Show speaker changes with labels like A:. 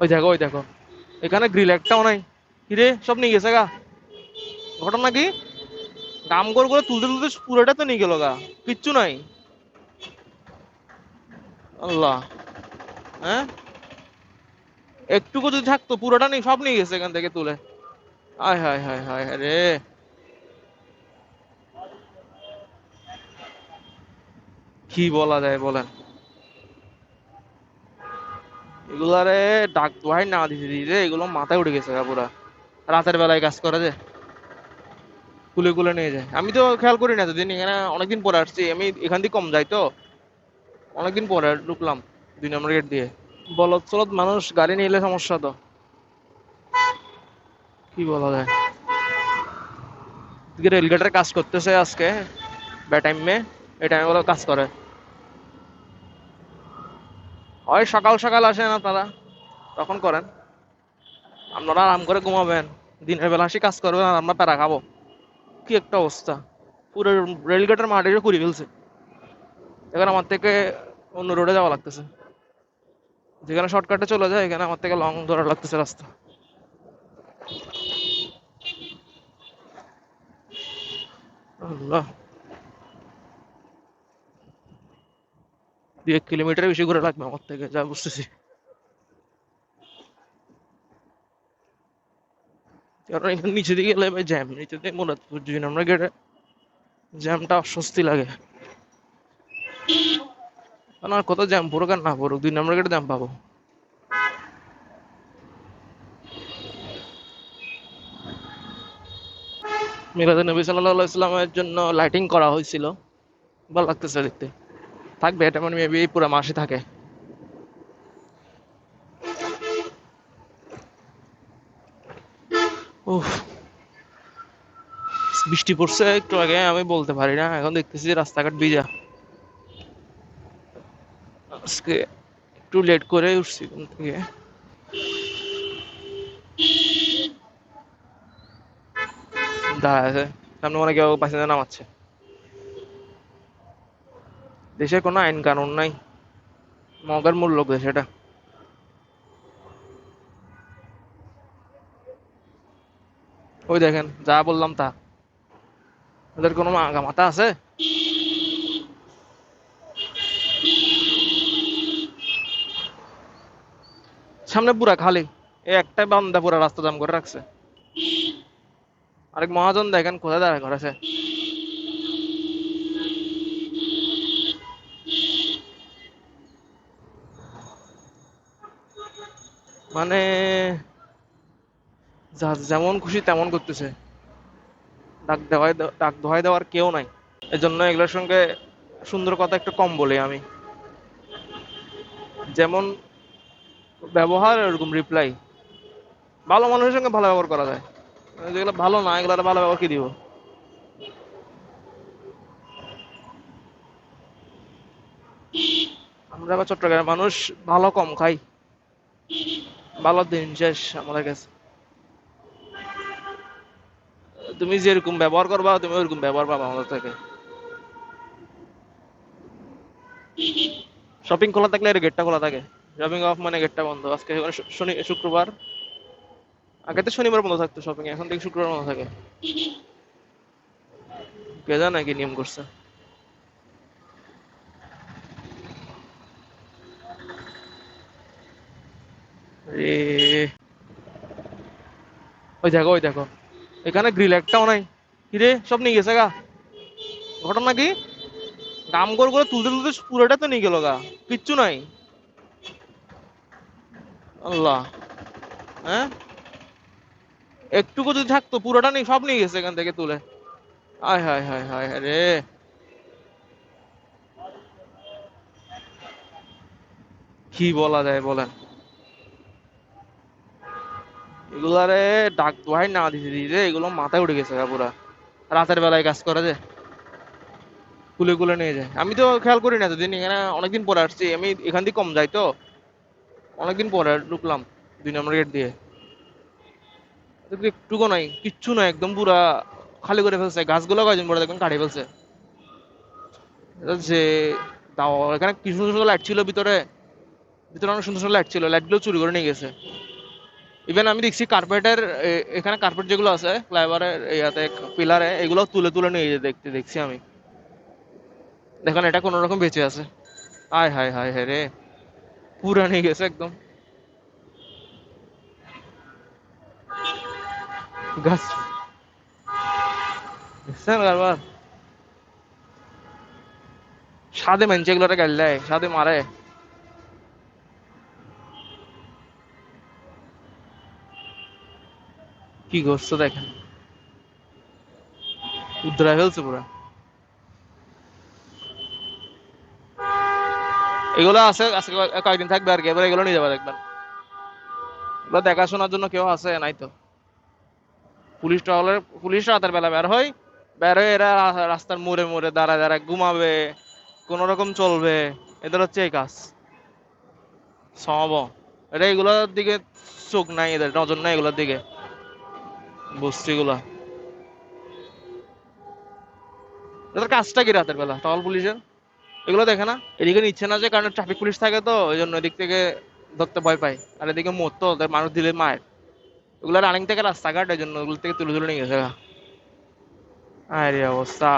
A: ওই দেখো ওই দেখো। এখানে গ্রিল একটাও নাই। কিরে, সব নিয়ে গেছে গা। ঘটনা কি? কাম করে করে তুলতে তুলতে পুরোটা তো নিয়ে গেল গা। কিচ্ছু নাই। আল্লাহ। হ্যাঁ? একটুকু যদি থাকতো, পুরোটা নেই সব নিয়ে গেছে এখান থেকে তুলে। আয়, হায় হায় হায় হায় রে। কি বলা যায় বলেন? এগুলারে ডাক দোহাই না দিতে দিতে এগুলো মাথায় উঠে গেছে পুরা। রাতের বেলায় কাজ করে যে কুলে কুলে নিয়ে যায়। আমি তো খেয়াল করি না এতদিন, এখানে অনেকদিন পরে আসছি। আমি এখান থেকে কম যাই তো। অনেকদিন পরে ঢুকলাম দুই নম্বর গেট দিয়ে। বলদ চলদ মানুষ, গাড়ি নিয়ে এলে সমস্যা তো। কি বলা যায়? রেলগেটের কাজ করতেছে আজকে বে টাইমে এই টাইমে কাজ করে। হয় সকাল সকাল আসে না তারা তখন করেন। আপনারা আরাম করে ঘুমাবেন। দিনের বেলা আসি, কাজ করবেন আর আমরা প্যারা খাব। কি একটা অবস্থা। পুরো রেলগেটের মাঠে করে ফেলছে। এখন আমার থেকে অন্য রোডে যাওয়া লাগতেছে। যেখানে শর্টকাটে চলে যায়, এখানে আমার থেকে লং ধরা লাগতেছে রাস্তা। আল্লাহ। দুই এক কিলোমিটার বেশি ঘুরে লাগবে আমার থেকে, যা বুঝতেছি। কারণ এখানে নিচে দিকে গেলে ভাই জ্যাম নিচে দিয়ে মুরাদপুর দুই নম্বর গেটে জ্যামটা অস্বস্তি লাগে। আর কত জ্যাম পড়ুক আর না পড়ুক, দুই নম্বর গেটে জ্যাম পাবো। মিলাদে নবী সাল্লাল্লাহু ইসলামের জন্য লাইটিং করা হয়েছিল, ভালো লাগতেছে দেখতে। থাকবে, এটা মানে মেবি পুরো মাসে থাকে। বৃষ্টি পড়ছে একটু আগে, আমি বলতে পারি না, এখন দেখতেছি রাস্তাঘাট ভিজা। আজকে একটু লেট করে উঠছি ঘুম থেকে। দাঁড়া আছে। সামনে মনে কেউ প্যাসেঞ্জার নামাচ্ছে। দেশের কোনো আইন কানুন নাই। মগের মূল লোক দেশ এটা। ওই দেখেন, যা বললাম তা। ওদের কোনো মাথা আছে? সামনে পুরা খালি। এই একটাই বান্দা পুরা রাস্তা জাম করে রাখছে। আরেক মহাজন দেখেন কোথায় দাঁড়ায় করেছে। মানে যেমন খুশি তেমন করতেছে। ডাক দেওয়াই ডাক দোহাই দেওয়ার কেউ নাই। এজন্য এগুলোর সঙ্গে সুন্দর কথা একটু কম বলি আমি। যেমন ব্যবহার, এরকম রিপ্লাই ভালো মানুষের সঙ্গে ভালো ব্যবহার করা যায়। যেগুলো ভালো না, এগুলো ভালো ব্যবহার কি দিব? আমরা চট্টগ্রামের মানুষ ভালো কম খাই। ভালো দিন শেষ আমাদের কাছে। তুমি যেরকম ব্যবহার করবা, তুমি ওরকম ব্যবহার পাবা আমাদের থেকে। শপিং খোলা থাকলে এর গেটটা খোলা থাকে। শপিং অফ মানে গেটটা বন্ধ। আজকে শনি শুক্রবার। আগে তো শনিবার বন্ধ থাকতো শপিং এখন থেকে শুক্রবার বন্ধ থাকে। কে জানে কি নিয়ম করছে। ওই দেখো ওই দেখো। এখানে গ্রিল একটাও নাই। কিরে, সব নিয়ে গেছে গা। ঘটনা কি কাম করে করে তুলতে তুলতে পুরোটা তো নিয়ে গেল গা। কিচ্ছু নাই। আল্লাহ। হ্যাঁ? একটুকু যদি থাকতো, পুরোটা নেই, সব নিয়ে গেছে এখান থেকে তুলে। আয়, হায় হায় হায় হায় রে। কি বলা যায় বলেন? এগুলারে ডাক দোহাই না দিতে দিতে এগুলো মাথায় উঠে গেছে পুরা। রাতের বেলায় কাজ করে যে, কুলে কুলে নিয়ে যায়। আমি তো খেয়াল করি না এতদিন, এখানে অনেকদিন পরে আসছি, আমি এখান থেকে কম যাই তো। অনেকদিন পরে ঢুকলাম, দুই নম্বর গেট দিয়ে। একটুকু নাই, কিচ্ছু নাই, একদম পুরা খালি করে ফেলছে। গাছগুলো কয়জন পরে দেখবেন কাটিয়ে ফেলছে। যে দাও, এখানে কি সুন্দর সুন্দর লাইট ছিল ভিতরে। ভিতরে অনেক সুন্দর সুন্দর লাইট ছিল লাইটগুলো চুরি করে নিয়ে গেছে। ইভেন আমি দেখছি কার্পেটের এখানে কার্পেট যেগুলো আছে ফ্লাইওভারের ইয়াতে পিলারে এগুলো তুলে তুলে নিয়ে দেখতে, দেখছি আমি। দেখেন, এটা কোনো রকম বেঁচে আছে। আয় হায় হায় হায় রে। পুরা নিয়ে গেছে একদম। গাছ। সাদে মানছে এগুলোটা গাল দেয় সাদে মারে। কি করছে দেখেন? উদ্রা ফেলছে পুরা। এগুলো আছে আজকে কয়েকদিন থাকবে আর কি, এবার এগুলো নিয়ে যাবে দেখবেন এগুলো দেখাশোনার জন্য কেউ আছে, নাই তো। পুলিশ টহলের, পুলিশ রাতের বেলা বের হয়, বের হয়ে এরা রাস্তার মোড়ে মোড়ে দাঁড়ায় দাঁড়ায় ঘুমাবে, কোন রকম চলবে, এদের হচ্ছে এই কাজ। সমাব এটা এগুলোর দিকে চোখ নাই, এদের নজর নাই এগুলোর দিকে। এদের কাজটা কি রাতের বেলা? টহল পুলিশের? এগুলো দেখে না? এদিকে নিচ্ছে না যে কারণ ট্রাফিক পুলিশ থাকে তো ওই জন্য এদিক থেকে ধরতে ভয় পায়। আর এদিকে মরতো ওদের মানুষ দিলে মায়ের ওগুলো রানিং থেকে রাস্তাঘাট এই জন্য ওগুলো থেকে তুলে তুলে নিয়ে গেছে আরে অবস্থা।